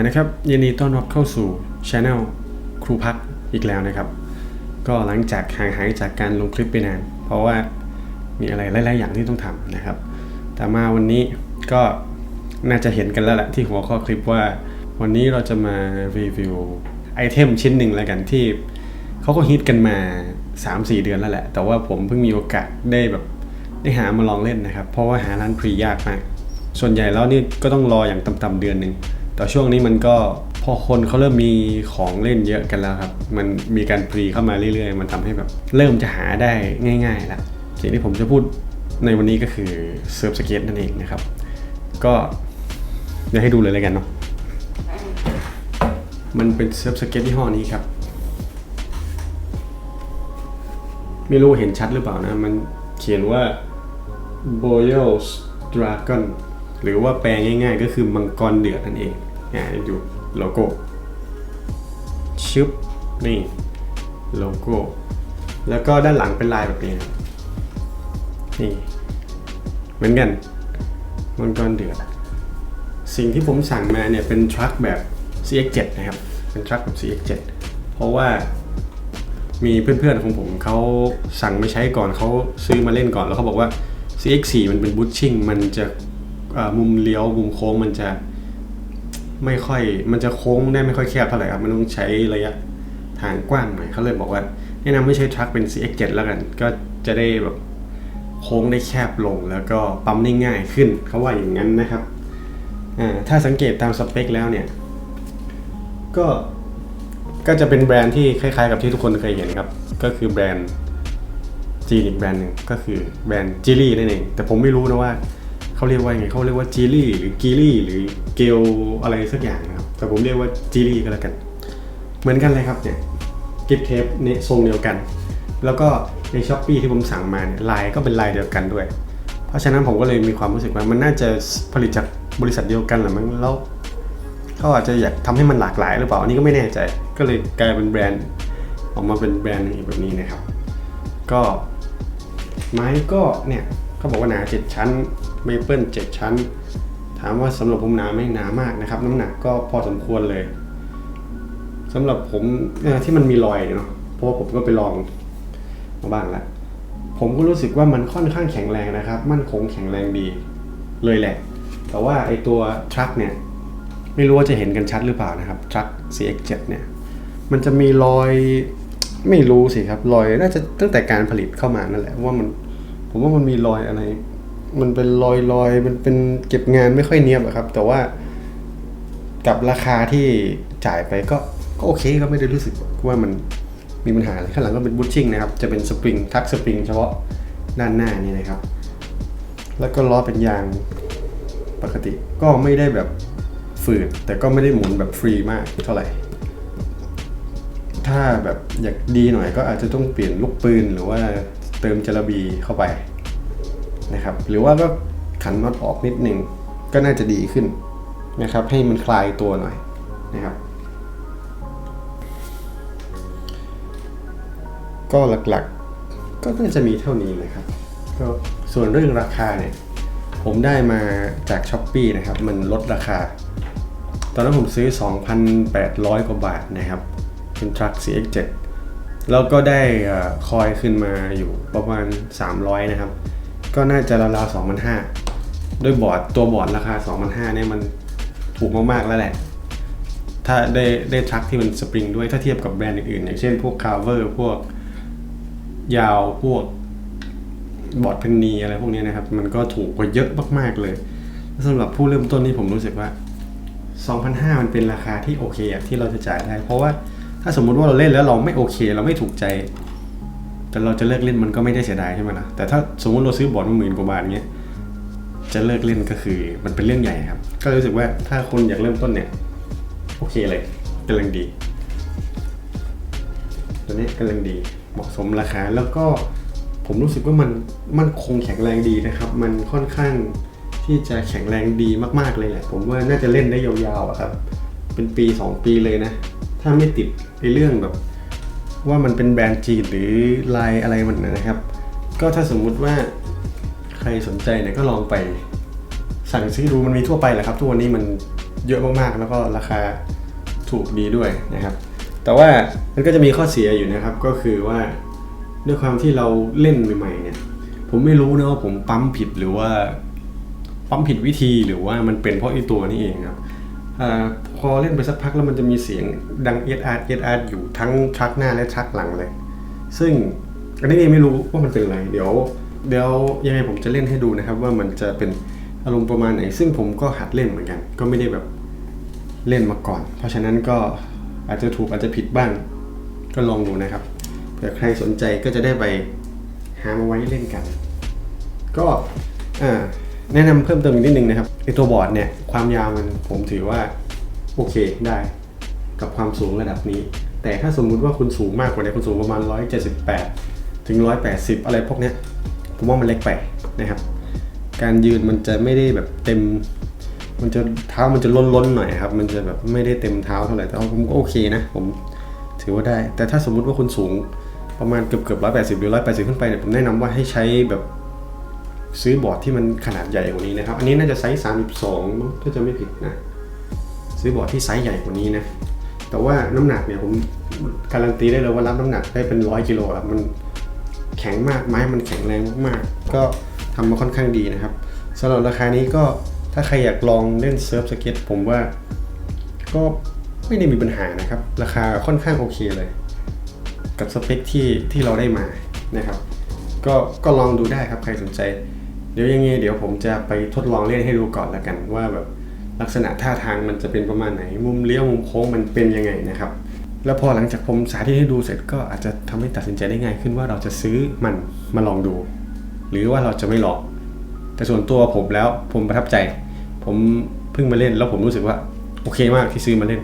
นะครับยินดีต้อนรับเข้าสู่ช anel ครูพักอีกแล้วนะครับ ก็หลังจากห่างหายจากการลงคลิปไปนาน เพราะว่ามีอะไรหลาย ๆ อย่างที่ต้องทำนะครับ แต่มาวันนี้ก็น่าจะเห็นกันแล้วแหละที่หัวข้อคลิปว่า วันนี้เราจะมารีวิวไอเทมชิ้นหนึ่งแล้วกันที่เขาก็ฮิตกันมา 3-4 เดือนแล้วแหละ แต่ว่าผมเพิ่งมีโอกาสได้แบบได้หามาลองเล่นนะครับ เพราะว่าหาร้านพรียากมาก ส่วนใหญ่แล้วนี่ก็ต้องรออย่างต่ำๆเดือนหนึ่ง แต่ช่วงนี้มันก็พอคนเขาเริ่มมีของเล่นเยอะกันแล้วครับ มันมีการพรีเข้ามาเรื่อยๆ มันทำให้แบบเริ่มจะหาได้ง่ายๆแล้วสิ่งที่ผมจะพูดในวันนี้ก็คือเซิร์ฟสเก็ตนั่นเองนะครับ ก็เดี๋ยวให้ดูเลยแล้วกันเนาะมันเป็นเซิร์ฟสเก็ตยี่ห้อนี้ครับ ไม่รู้เห็นชัดหรือเปล่านะ มันเขียนว่า Boyle's Dragon หรือว่าแปลง่ายๆ ก็คือมังกรเดือดนั่นเอง อ่าดูโลโก้ชึบนี่โลโก้ แล้วก็ด้านหลังเป็นลายแบบนี้ครับนี่เหมือนกันมังกรเดือดสิ่งที่ผมสั่งมาเนี่ยเป็นทรัคแบบ CX7 นะครับ เป็นทรัคแบบ CX7 เพราะว่ามีเพื่อนๆของผมเขาสั่งไม่ใช้ก่อนเขาซื้อมาเล่นก่อนแล้วเขาบอกว่า CX4 มันเป็นบูทชิ่งมันจะเอ่อมุมเลี้ยวมุมโค้งมันจะ ไม่ค่อยมันจะโค้งได้ไม่ค่อยแคบเท่าไหร่ครับ มันต้องใช้ระยะทางกว้างหน่อยเขาเลยบอกว่าแนะนำไม่ใช้ทรัคเป็น CX7 แล้วกัน ก็จะได้แบบโค้งได้แคบลงแล้วก็ปั๊มได้ง่ายขึ้นเขาว่าอย่างนั้นนะครับอ่าถ้าสังเกตตามสเปคแล้วเนี่ย ก็ก็จะเป็นแบรนด์ที่คล้ายๆ กับที่ทุกคนเคยเห็นครับ ก็คือแบรนด์จีนอีกแบรนด์หนึ่งก็คือแบรนด์จิลี่นั่นเองแต่ผมไม่รู้นะว่า เขาเรียกว่าไงเขาเรียกว่าจิลี่หรือกีลี่หรือเกลอะไรสักอย่างนะครับ แต่ผมเรียกว่าจิลี่ก็แล้วกัน เหมือนกันเลยครับเนี่ยกิฟเทปเนี่ยทรงเดียวกัน แล้วก็ในช้อปปีที่ผมสั่งมาเนี่ยลายก็เป็นลายเดียวกันด้วย เพราะฉะนั้นผมก็เลยมีความรู้สึกว่ามันน่าจะผลิตจากบริษัทเดียวกันแหละมั้งแล้วเขาอาจจะอยากทำให้มันหลากหลายหรือเปล่าอันนี้ก็ไม่แน่ใจก็เลยกลายเป็นแบรนด์ออกมาเป็นแบรนด์แบบนี้นะครับ ก็ไม้ก็เนี่ยเขาบอกว่าหนา7ชั้น เมเปิล7ชั้น ถามว่าสำหรับผมหนาไม่หนามากนะครับ น้ำหนักก็พอสมควรเลยสำหรับผมที่มันมีรอยเนาะเพราะว่าผมก็ไปลองมาบ้างแล้วผมก็รู้สึกว่ามันค่อนข้างแข็งแรงนะครับ มั่นคงแข็งแรงดีเลยแหละ แต่ว่าไอตัวทรัคเนี่ยไม่รู้ว่าจะเห็นกันชัดหรือเปล่านะครับทรัค CX7 เนี่ยมันจะมีรอยไม่รู้สิครับรอยน่าจะตั้งแต่การผลิตเข้ามานั่นแหละว่ามันผมว่ามันมีรอยอะไร มันเป็นรอยรอยมันเป็นเก็บงานไม่ค่อยเนียบครับ แต่ว่ากับราคาที่จ่ายไปก็ก็โอเคก็ไม่ได้รู้สึกว่ามันมีปัญหาอะไรข้างหลังก็เป็นบูทชิ่งนะครับ จะเป็นสปริงทักสปริงเฉพาะด้านหน้านี่นะครับ แล้วก็ล้อเป็นยางปกติก็ไม่ได้แบบฝืดแต่ก็ไม่ได้หมุนแบบฟรีมากเท่าไหร่ ถ้าแบบอยากดีหน่อยก็อาจจะต้องเปลี่ยนลูกปืนหรือว่าเติมจาระบีเข้าไป นะครับ หรือว่าก็ขันน็อตออกนิดหนึ่งก็น่าจะดีขึ้นนะครับ ให้มันคลายตัวหน่อยนะครับ ก็หลักๆก็น่าจะมีเท่านี้นะครับก็ส่วนเรื่องราคาเนี่ย ผมได้มาจากช้อปปีนะครับ มันลดราคา ตอนนั้นผมซื้อ 2,800 กว่าบาทนะครับ เป็นทรัค CX7 แล้วก็ได้คอยขึ้นมาอยู่ประมาณ 300 นะครับ ก็น่าจะราวๆ2,500ด้วยบอร์ดตัวบอร์ดราคา 2,500เนี่ยมันถูกมากๆแล้วแหละ ถ้าได้ได้ทรัคที่มันสปริงด้วยถ้าเทียบกับแบรนด์อื่นๆ อย่างเช่นพวกคาเวอร์พวกยาวพวกบอร์ดเพนนีอะไรพวกนี้นะครับ มันก็ถูกกว่าเยอะมากๆเลยสำหรับผู้เริ่มต้นนี่ผมรู้สึกว่า 2,500 มันเป็นราคาที่โอเคที่เราจะจ่ายได้ เพราะว่าถ้าสมมุติว่าเราเล่นแล้วเราไม่โอเค เราไม่ถูกใจ แต่เราจะเลิกเล่นมันก็ไม่ได้เสียดายใช่ไหมล่ะแต่ถ้าสมมติเราซื้อบอร์ดมาหมื่นกว่าบาทเงี้ยจะเลิกเล่นก็คือมันเป็นเรื่องใหญ่ครับ ก็รู้สึกว่าถ้าคนอยากเริ่มต้นเนี่ย โอเคเลยกำลังดี ตัวนี้กำลังดีเหมาะสมราคาแล้วก็ผมรู้สึกว่ามันมันคงแข็งแรงดีนะครับ มันค่อนข้างที่จะแข็งแรงดีมากๆเลยแหละผมว่าน่าจะเล่นได้ยาวๆอะครับ เป็นปี 2 ปีเลยนะ ถ้าไม่ติดในเรื่องแบบ ว่ามันเป็นแบรนด์จีนหรือลายอะไรมันนะครับ ก็ถ้าสมมุติว่าใครสนใจเนี่ยก็ลองไปสั่งซื้อดูมันมีทั่วไปแหละครับทุกวันนี้มันเยอะมากๆ แล้วก็ราคาถูกดีด้วยนะครับ แต่ว่ามันก็จะมีข้อเสียอยู่นะครับ ก็คือว่าด้วยความที่เราเล่นใหม่ๆเนี่ย ผมไม่รู้นะว่าผมปั๊มผิดหรือว่าปั๊มผิดวิธีหรือว่ามันเป็นเพราะไอ้ตัวนี้เองครับ พอเล่นไปสักพักแล้วมันจะมีเสียงดังเอ r อาร์เอ r อยู่ทั้งชักหน้าและชักหลังเลย ซึ่งอันนี้เองไม่รู้ว่ามันเป็นอะไร เดี๋ยว เดี๋ยวยังไงผมจะเล่นให้ดูนะครับ ว่ามันจะเป็นอารมณ์ประมาณไหน ซึ่งผมก็หัดเล่นเหมือนกัน ก็ไม่ได้แบบเล่นมาก่อน เพราะฉะนั้นก็อาจจะถูกอาจจะผิดบ้าง ก็ลองดูนะครับเผื่อใครสนใจก็จะได้ไปหามาไว้เล่นกัน ก็อ่า แนะนำเพิ่มเติมอีกนิดนึงนะครับไอตัวบอร์ดเนี่ยความยาวมันผมถือว่าโอเคได้กับความสูงระดับนี้ แต่ถ้าสมมุติว่าคุณสูงมากกว่านี้คุณสูงประมาณ 178 ถึง 180 อะไรพวกนี้ผมว่ามันเล็กไปนะครับ การยืนมันจะไม่ได้แบบเต็ม มันจะเท้ามันจะล้นๆหน่อยครับ มันจะแบบไม่ได้เต็มเท้าเท่าไหร่แต่ผมก็โอเคนะ ผมถือว่าได้ แต่ถ้าสมมุติว่าคุณสูงประมาณเกือบเกือบร้อยแปดสิบหรือร้อยแปดสิบขึ้นไปเนี่ยผมแนะนำว่าให้ใช้แบบ ซื้อบอร์ดที่มันขนาดใหญ่กว่านี้นะครับ อันนี้น่าจะไซส์32มั้งถ้าจะไม่ผิดนะ ซื้อบอร์ดที่ไซส์ใหญ่กว่านี้นะ แต่ว่าน้ำหนักเนี่ยผมการันตีได้เลยว่ารับน้ำหนักได้เป็นร้อยกิโลครับมันแข็งมากไม้มันแข็งแรงมากๆ ก็ทำมาค่อนข้างดีนะครับสำหรับราคานี้ก็ถ้าใครอยากลองเล่นเซิร์ฟสเก็ตผมว่าก็ไม่ได้มีปัญหานะครับ ราคาค่อนข้างโอเคเลย กับสเปคที่ที่เราได้มานะครับ ก็ก็ลองดูได้ครับใครสนใจ เดี๋ยวยังไงเดี๋ยวผมจะไปทดลองเล่นให้ดูก่อนละกัน ว่าแบบลักษณะท่าทางมันจะเป็นประมาณไหน มุมเลี้ยวมุมโค้งมันเป็นยังไงนะครับ แล้วพอหลังจากผมสาธิตให้ดูเสร็จก็อาจจะทำให้ตัดสินใจได้ง่ายขึ้นว่าเราจะซื้อมันมาลองดู หรือว่าเราจะไม่ลองแต่ส่วนตัวผมแล้วผมประทับใจ ผมเพิ่งมาเล่นแล้วผมรู้สึกว่าโอเคมากที่ซื้อมาเล่น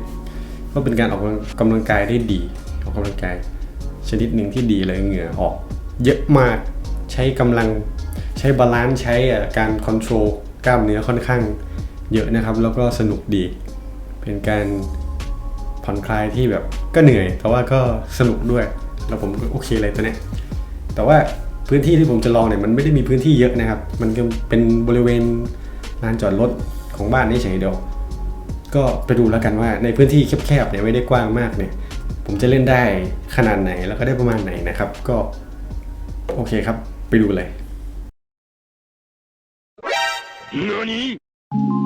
ก็เป็นการออกกำลังกายได้ดีออกกำลังกายชนิดหนึ่งที่ดีเลยเหงื่อออก เยอะมากใช้กำลัง ใช้บาลานซ์ใช้การคอนโทรลกล้ามเนื้อค่อนข้างเยอะนะครับ แล้วก็สนุกดี เป็นการผ่อนคลายที่แบบก็เหนื่อย แต่ว่าก็สนุกด้วย แล้วผมก็โอเคเลยตัวเนี้ยแต่ว่าพื้นที่ที่ผมจะลองเนี่ยมันไม่ได้มีพื้นที่เยอะนะครับ มันก็เป็นบริเวณลานจอดรถของบ้านนี่เฉยเดียว ก็ไปดูแล้วกันว่าในพื้นที่แคบๆเนี่ยไม่ได้กว้างมากเนี่ย ผมจะเล่นได้ขนาดไหนแล้วก็ได้ประมาณไหนนะครับ ก็โอเคครับ ไปดูเลย 何？